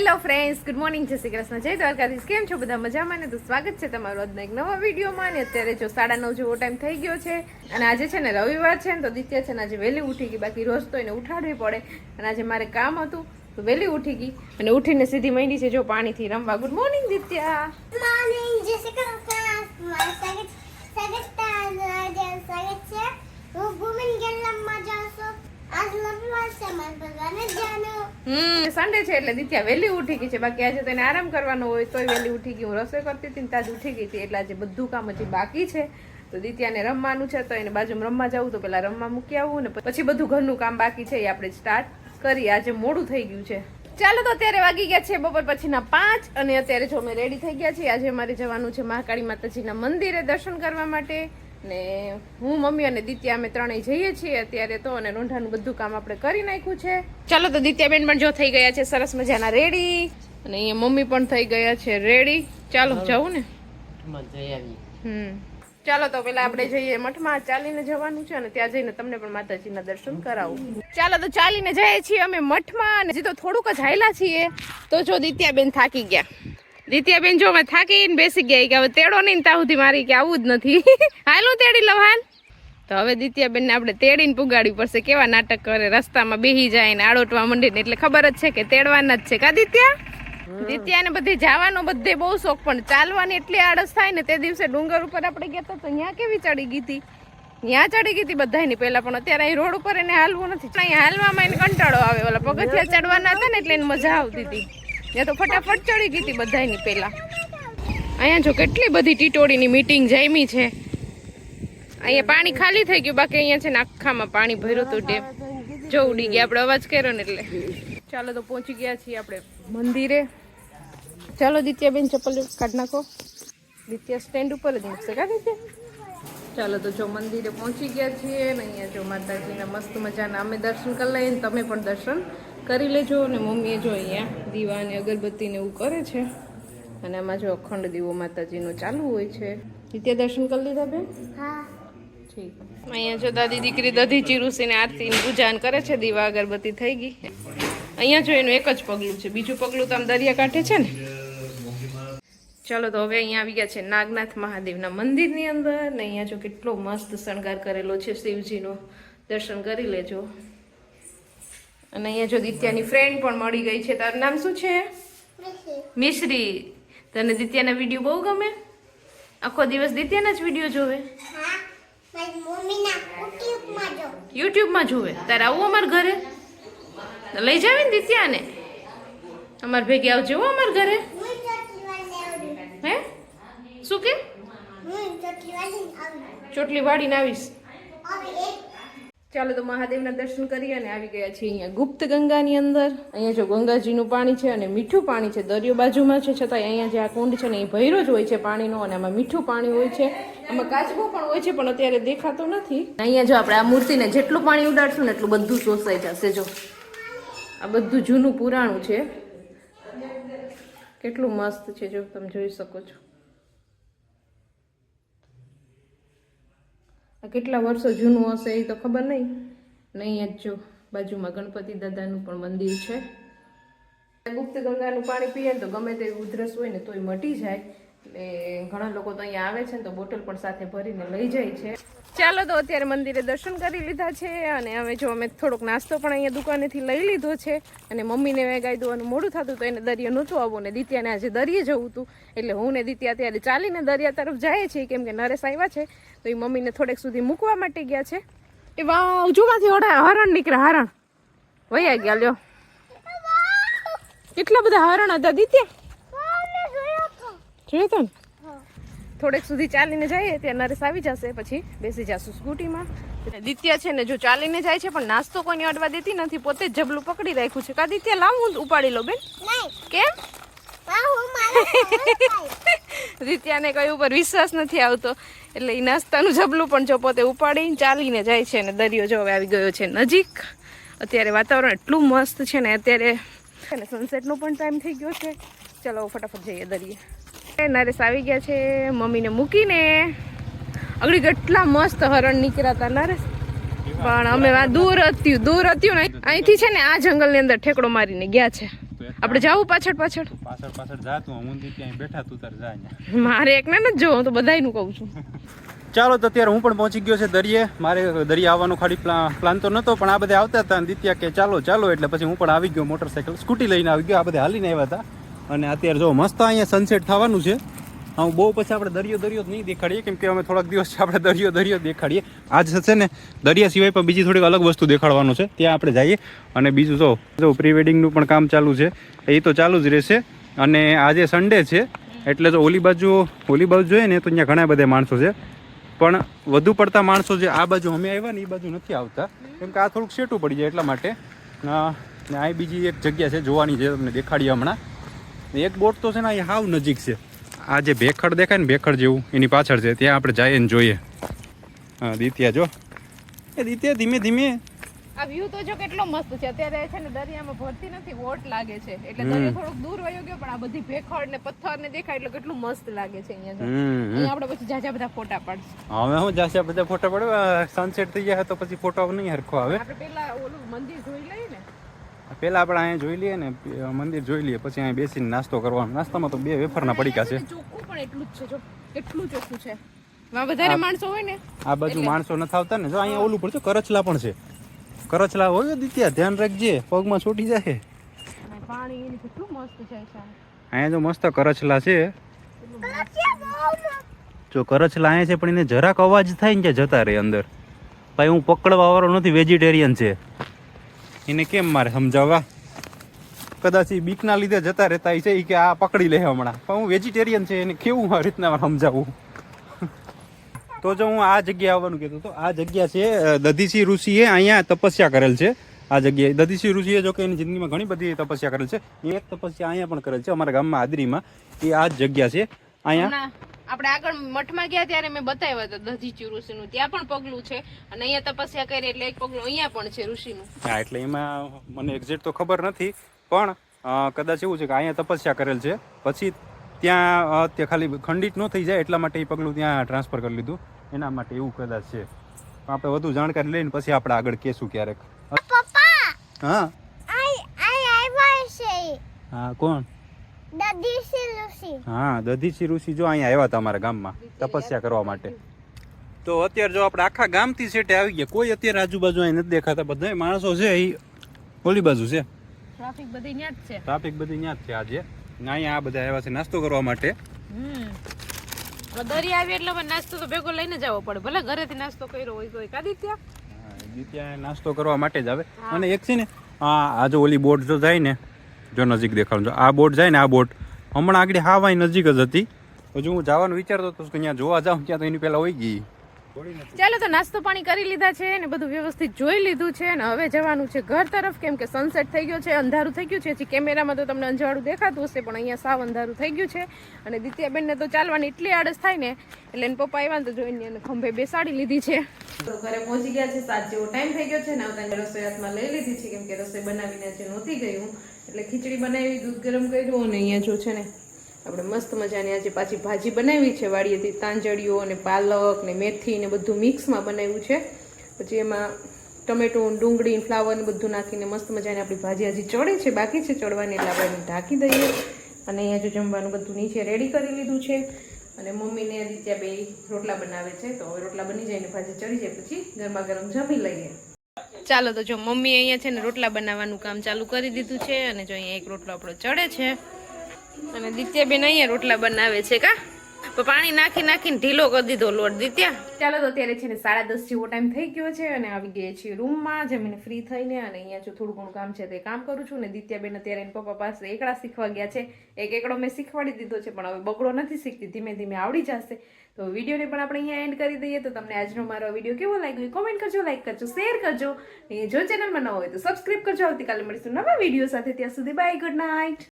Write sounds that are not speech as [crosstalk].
Hello friends good morning જય શ્રી કૃષ્ણ. જય દ્વારકાધીશ. કેમ છો બધા? મજામાં ને? તો સ્વાગત છે તમારું આજના એક નવા વિડીયોમાં. ને અત્યારે જો સાડા નવ જેવો ટાઈમ થઈ ગયો છે અને આજે છે ને રવિવાર છે ને, તો દિત્યા છે ને આજે વહેલી ઉઠી ગઈ. બાકી રોજ તો એને ઉઠાડવી પડે. અને આજે મારે કામ હતું, તો વહેલી ઉઠી ગઈ અને ઉઠીને સીધી માંડી છે જો પાણીથી રમવા. Good morning Ditya. મોર્નિંગ હમ સન્ડે છે એટલે દિત્યા વહેલી ઉઠી ગઈ છે. બાકી આજે તેને આરામ કરવાનો હોય તોય વહેલી ઉઠી ગઈ. હું રસોઈ કરતી હતી ને ત્યાં જ ઉઠી ગઈ હતી. એટલે આજે બધું કામ હજી બાકી છે. તો દિત્યાને રમવાનું છે તો એને બાજુમાં રમવા જવું તો પેલા રમવા મૂકી આવું ને પછી બધું ઘરનું કામ બાકી છે એ આપણે સ્ટાર્ટ કરીએ આજે મોડું થઈ ગયું છે. ચાલો તો અત્યારે વાગી ગયા છે બપોર પછીના પાંચ અને અત્યારે જો અમે રેડી થઈ ગયા છીએ, આજે અમારે જવાનું છે મહાકાળી માતાજીના મંદિરે દર્શન કરવા માટે. ને હું મમ્મી અને દિત્યા અમે ત્રણેય જઈએ છીએ અત્યારે તો અને રોંઢાનું બધું કામ આપણે કરી નાખ્યું છે. ચાલો તો દિત્યાબેન પણ જો થઈ ગયા છે સરસ મજાના રેડી અને અહીંયા મમ્મી પણ થઈ ગયા છે રેડી ચાલો જવું ને? હમ. ચાલો તો પેલા આપણે જઈએ મઠમાં. ચાલીને જવાનું છે અને ત્યાં જઈને તમને પણ માતાજીના દર્શન કરાવું. ચાલો તો ચાલીને જઈએ છીએ અમે મઠમાં અને હજી તો થોડુંક જ હાયલા છીએ. તો જો દિત્યાબેન થાકી ગયા. દિત્યાબેન જો મેં થાકીને બેસી ગયા કે હવે તેડો નહીં ત્યાં સુધી મારી કે આવું જ નથી. [laughs] હાલું તેડી હાલ. તો હવે દિત્યાબેન ને આપણે તેડીને પુગાડવી પડશે. કેવા નાટક કરે, રસ્તામાં બેહી જાય ને આડોટવા મંડી ને એટલે ખબર જ છે કે તેડવાના જ છે. કા દિત્યા ને બધે જવાનો બધે બહુ શોખ, પણ ચાલવાની એટલી આળસ થાય ને તે દિવસે ડુંગર ઉપર આપણે ગયા તો ત્યાં કેવી ચડી ગઈ હતી ત્યાં ચડી ગઈ હતી બધાની પેલા પણ અત્યારે અહીં રોડ ઉપર એને હાલવું નથી. હાલવામાં એને કંટાળો આવે. ઓલા પગથિયા ચડવાના હતા ને એટલે એને મજા આવતી હતી ત્યાં તો ફટાફટ ચડી ગઈ હતી બધાની પહેલાં. અહીંયા જો કેટલી બધી ટીટોળીની મીટિંગ જામી છે. અહીંયા પાણી ખાલી થઈ ગયું, બાકી અહીંયા છે ને આખામાં પાણી ભર્યું હતું ડેમ. જો ઉડી ગયા, આપણે અવાજ કર્યો ને એટલે. ચાલો તો પહોંચી ગયા છીએ આપણે મંદિરે. ચાલો દિત્યાબેન ચપ્પલ કાઢ નાખો. દિત્યા સ્ટેન્ડ ઉપર જ મૂકશે, કા ચાલો તો જો મંદિરે પહોંચી ગયા છીએ ને અહીંયા જો માતાજીના મસ્ત મજાના અમે દર્શન કરી લઈએ તમે પણ દર્શન કરી લેજો અને મમ્મીએ જો અહીંયા દીવા અને અગરબત્તી એવું કરે છે. અને આમાં જો અખંડ દીવો માતાજીનો ચાલુ હોય છે. દિત્યા દર્શન કરી લીધા બેન? હા. ઠીક. અહીંયા જો દાદી દીકરી દધી ચીરુસીને આરતી પૂજાન કરે છે દીવા અગરબત્તી થઈ ગઈ. અહીંયા જો એનું એક જ પગલું છે. બીજું પગલું તો આમ દરિયા કાંઠે છે ને? ચાલો તો હવે અહીંયા આવી ગયા છે નાગનાથ મહાદેવના મંદિરની અંદર. ને અહીંયા જો કેટલો મસ્ત શણગાર કરેલો છે શિવજીનો. દર્શન કરી લેજો. અને અહીંયા જો દિત્યાની ફ્રેન્ડ પણ મળી ગઈ છે. તારું નામ શું છે? મિશ્રી. તને દિત્યાના વીડિયો બહુ ગમે? આખો દિવસ દિત્યાના જ વીડિયો જોવે? યુટ્યુબમાં જોવે? તારે આવું અમાર ઘરે? લઈ જાવે ને દિત્યાને? અમાર ભેગી આવજો હો અમાર ઘરે. હું શું કે? ચોટલી વાળીને આવીશ. ચાલો તો મહાદેવના દર્શન કરી અને આવી ગયા છીએ અહીંયા ગુપ્ત ગંગાની અંદર. અહીંયા જો ગંગાજીનું પાણી છે અને મીઠું પાણી છે, દરિયો બાજુમાં છે છતાં અહીંયા જે આ કુંડ છે ને એ ભૈરો જ હોય છે પાણીનો અને આમાં મીઠું પાણી હોય છે. આમાં કાચબો પણ હોય છે, પણ અત્યારે દેખાતો નથી. અહીંયા જો આપણે આ મૂર્તિને જેટલું પાણી ઉડાડશું ને એટલું બધું શોષાઈ જશે, જો. આ બધું જૂનું પુરાણું છે. કેટલું મસ્ત છે, જો તમે જોઈ શકો છો. કેટલા વર્ષો જૂનું હશે એ તો ખબર નહીં. નહીં જ જો. બાજુમાં ગણપતિ દાદાનું પણ મંદિર છે. ગુપ્ત ગંગાનું પાણી પીએ ને તો ગમે તે ઉધરસ હોય ને તોય મટી જાય. એટલે ઘણા લોકો તો અહીંયા આવે છે ને તો બોટલ પણ સાથે ભરીને લઈ જાય છે. ચાલો તો અત્યારે મંદિરે દર્શન કરી લીધા છે અને હવે જો અમે થોડોક નાસ્તો પણ અહીંયા દુકાનેથી લઈ લીધો છે અને મમ્મીને વેગાઈ દઉં અને મોડું થતું તો એને દરિયા નહોતું આવવું ને દિત્યાને આજે દરિયે જવું હતું. એટલે હું ને દિત્યા અત્યારે ચાલીને દરિયા તરફ જાય છે કેમ કે નરેશ આવ્યા છે, તો એ મમ્મીને થોડેક સુધી મૂકવા માટે ગયા છે. એ વાવ જુમાંથી ઓડા હરણ નીકળ્યા હરણ. વયા ગયા, લ્યો. કેટલા બધા હરણ હતા, દિત્યા? જોયો તો ને? થોડેક સુધી ચાલીને જઈએ ત્યાં નરેશ આવી જશે પછી બેસી જશું સ્કૂટીમાં. દિત્યા છે ને જો ચાલીને જાય છે પણ નાસ્તો કોઈને અડવા દેતી નથી પોતે જ જબલું પકડી રાખ્યું છે. કા દિત્યા લાવ હું ઉપાડી લો બેન. કેમ? હા હું મારા દિત્યાને કઈ ઉપર વિશ્વાસ નથી આવતો. એટલે એ નાસ્તાનું જબલું પણ જો પોતે ઉપાડીને ચાલીને જાય છે ને દરિયો જો હવે આવી ગયો છે નજીક. અત્યારે વાતાવરણ એટલું મસ્ત છે ને અત્યારે સનસેટનો પણ ટાઈમ થઈ ગયો છે. ચલો ફટાફટ જઈએ દરિયે. નરેશ આવી ગયા છે મમ્મીને મૂકીને. આગળ કેટલા મસ્ત હરણ નીકળ્યા હતા નરેશ. પણ અમે દૂર હતું દૂર હતું ને અહીંથી છે ને આ જંગલની અંદર ઠેકડો મારીને ગયા છે. આપણે જાવું પાછળ પાછળ. પાછળ પાછળ જા તું હું ત્યાં બેઠા તું તાર જા મારે એકને નથી જો હું તો બધાયનું કહું છું. ચાલો તો અત્યારે હું પણ પહોંચી ગયો છે દરિયે. મારે દરિયા આવવાનો ખાલી પ્લા- પ્લાન તો નહોતો પણ આ બધા આવતા હતા દિત્યા કે ચાલો ચાલો એટલે પછી હું પણ આવી ગયો મોટરસાઇકલ સ્કૂટી લઈને આવી ગયો આ બધા હાલીને આવ્યા હતા. અને અત્યારે જો મસ્ત અહીંયા સનસેટ થવાનું છે. હું બહુ પછી આપણે દરિયો દરિયો જ નહીં દેખાડીએ, કેમ કે અમે થોડાક દિવસ [laughs] આપણે દરિયો દરિયો દેખાડીએ. આજ છે ને, દરિયા સિવાય પણ બીજી થોડીક અલગ વસ્તુ દેખાડવાનું છે. ત્યાં આપણે જઈએ. અને બીજું જો જો પ્રી વેડિંગનું પણ કામ ચાલુ છે. એ તો ચાલુ જ રહેશે. અને આજે સન્ડે છે, એટલે જો ઓલી બાજુ ઓલી બાજુ જોઈએ ને, તો અહીંયા ઘણા બધા માણસો છે. પણ વધુ પડતા માણસો જે આ બાજુ અમે આવ્યા ને, એ બાજુ નથી આવતા. કેમ કે આ થોડુંક શેટું પડી જાય એટલા માટે. અહીં બીજી એક જગ્યા છે, જોવાની છે તમને દેખાડીએ હમણાં. એક બોટ તો છે ને એ હાવ નજીક છે. આ જે ભેખડ દેખાય ને ભેખડ જેવું એની પાછળ છે ત્યાં આપણે જઈએ ને જોઈએ. હા દિત્યા જો. એ દિત્યા ધીમે ધીમે. આ વ્યૂ તો જો કેટલો મસ્ત છે. અત્યારે છે ને દરિયામાં ભરતી નથી વોટ લાગે છે. એટલે. દરિયો થોડોક દૂર વયો ગયો પણ આ બધી ભેખડ ને પથ્થર ને દેખાય એટલે કેટલું મસ્ત લાગે છે અહીંયા. અહીંયા આપણે પછી જાજા બધા ફોટા પાડશું. હવે હું જાજા બધા ફોટા પાડવા સનસેટ થઈ જાય તો પછી ફોટો નહીં હરખો આવે. આપણે પેલા ઓલું મંદિર જોઈ લઈએ પહેલા આપણે અહીંયા જોઈ લઈએ ને મંદિર જોઈ લઈએ પછી અહીંયા બેસીને નાસ્તો કરવાનો. નાસ્તામાં તો બે વેફરના પડીકા છે. ચોખ્ખું પણ એટલું જ છે જો. એટલું ચોખ્ખું છે. વધારે માણસો હોય ને આ બાજુ માણસો નથી આવતા ને. જો અહીંયા ઓલું પણ છે કરચલા પણ છે. કરચલા હોય દિત્યા ધ્યાન રાખજે પગમાં છૂટી જાય પાણી કેટલું મસ્ત છે અહીંયા જો મસ્ત કરચલા છે. જો કરચલા અહીંયા છે પણ એને જરાક અવાજ થાય ને ત્યાં જતા રહે અંદર. ભાઈ હું પકડવા વાળો નથી વેજીટેરિયન છે. એને કેમ મારે સમજાવવા? કદાચ એ બીકના લીધે જતા રહેતા છે એ કે આ પકડી લે હમણાં. પણ હું વેજીટેરિયન છે, એને કેવું આ રીતના સમજાવું તો જો હું આ જગ્યા આવવાનું કહેતો તો આ જગ્યા છે દધીસી ઋષિએ અહીંયા તપસ્યા કરેલ છે. આ જગ્યાએ દધીસી ઋષિએ જો કે એની જિંદગીમાં ઘણી બધી તપસ્યા કરેલ છે. એક તપસ્યા અહીંયા પણ કરેલ છે અમારા ગામમાં આદરીમાં. એ આ જ જગ્યા છે. અહીંયા આપણે આગળ મઠમાં ગયા ત્યારે મેં બતાવ્યા હતા દધીચી ઋષિનું. ત્યાં પણ પગલું છે અને અહીંયા તપસ્યા કરી એટલે એક પગલું અહીંયા પણ છે ઋષિનું. હા એટલે એમાં મને એક્ઝેક્ટ તો ખબર નથી પણ કદાચ એવું છે કે અહીંયા તપસ્યા કરેલ છે. પછી ત્યાં ત્યાં તે ખાલી ખંડિત ન થઈ જાય એટલા માટે એ પગલું ત્યાં ટ્રાન્સફર કરી લીધું. એના માટે એવું કદાચ છે. આપણે વધુ જાણકારી લઈને પછી આપણે આગળ કહેશું ક્યારેક. પપ્પા! હા? હા કોણ? હા દધીચી ઋષિ જો અહીંયા આવ્યા હતા અમારા ગામમાં તપસ્યા કરવા માટે. તો અત્યારે જો આપણે આખા ગામથી સેટે આવી ગયા. કોઈ અત્યારે આજુબાજુ અહીં નથી દેખાતા. બધા માણસો છે એ ઓલી બાજુ છે. ટ્રાફિક બધી ત્યાં જ છે. ટ્રાફિક બધી ત્યાં જ છે આજે. અહીંયા આ બધા આવ્યા છે નાસ્તો કરવા માટે. હમ. દરિયા આવી એટલે હવે નાસ્તો તો ભેગો લઈને જવો પડે. ભલે ઘરેથી નાસ્તો કર્યો હોય તો કાદી ત્યાં હા, નાસ્તો કરવા માટે જ આવે. અને એક છે ને આ આ જો ઓલી બોટ જો જાય ને જો નજીક દેખાડું છું. આ બોટ જાય ને આ બોટ. હમણાં આગળ હાવાય નજીક જ હતી. હજુ હું જવાનું વિચારતો હતો કે અહીંયા જોવા જાઉં ત્યાં તો એની પહેલાં હોય ગઈ. ચાલો તો નાસ્તો પાણી કરી લીધા છે ને બધું વ્યવસ્થિત જોઈ લીધું છે ને હવે જવાનું છે ઘર તરફ. કેમ કે સનસેટ થઈ ગયો છે અંધારું થઈ ગયું છે. હજી કેમેરામાં તો તમને અંજવાળું દેખાતું હશે પણ અહીંયા સાવ અંધારું થઈ ગયું છે. અને દિત્યાબેનને તો ચાલવાની એટલી આળસ થાય ને એટલે એને પપ્પા આવ્યા ને તો જોઈને એને ખંભે બેસાડી લીધી છે. તો ઘરે પહોંચી ગયા છે સાત જેવો ટાઈમ થઈ ગયો છે ને આવતા રસોઈ હાથમાં લઈ લીધી છે કેમ કે રસોઈ બનાવીને જે નહોતી ગયું એટલે ખીચડી બનાવી, દૂધ ગરમ કર્યું અને અહીંયા જો છે ને આપણે મસ્ત મજાની આજે પાછી ભાજી બનાવી છે, વાડીએથી તાંજળીઓ અને પાલક ને મેથી ને બધું મિક્સમાં બનાવ્યું છે. પછી એમાં ટમેટો, ડુંગળી, ફ્લાવર ને બધું નાખીને મસ્ત મજાની આપણી ભાજી હજી ચડે છે, બાકી છે ચડવાની એટલે આપણે ઢાંકી દઈએ. અને અહીંયા જો જમવાનું બધું નીચે રેડી કરી લીધું છે. અને મમ્મીને ત્યાં બે રોટલા બનાવે છે, તો હવે રોટલા બની જાય ને ભાજી ચડી જાય, પછી ગરમા ગરમ જમી લઈએ. ચાલો તો જો મમ્મી અહીંયા છે ને રોટલા બનાવવાનું કામ ચાલુ કરી દીધું છે અને જો અહીંયા એક રોટલો આપણો ચડે છે. અને દિત્યાબેન અહીંયા રોટલા બનાવે છે કા? તો પાણી નાખી નાખીને ઢીલો કરી દીધો, લોટ દીત્યા ચાલો તો અત્યારે છે ને સાડા દસ જેવો ટાઈમ થઈ ગયો છે અને આવી ગયા છીએ રૂમમાં જમીને ફ્રી થઈને અને અહીંયા જો થોડું ઘણું કામ છે તે કામ કરું છું ને દિત્યાબેન અત્યારે એના પપ્પા પાસે એકડા શીખવા ગયા છે. એક એકડો મેં શીખવાડી દીધો છે, પણ હવે બગડો નથી શીખતી, ધીમે ધીમે આવડી જશે. તો વિડીયોને પણ આપણે અહીંયા એન્ડ કરી દઈએ તો તમને આજનો મારો વીડિયો કેવો લાગ્યો કોમેન્ટ કરજો લાઈક કરજો શેર કરજો. અને જો ચેનલમાં ન હોય તો સબસ્ક્રાઈબ કરજો. આવતીકાલે મળીશું નવા વીડિયો સાથે. ત્યાં સુધી બાય ગુડ નાઇટ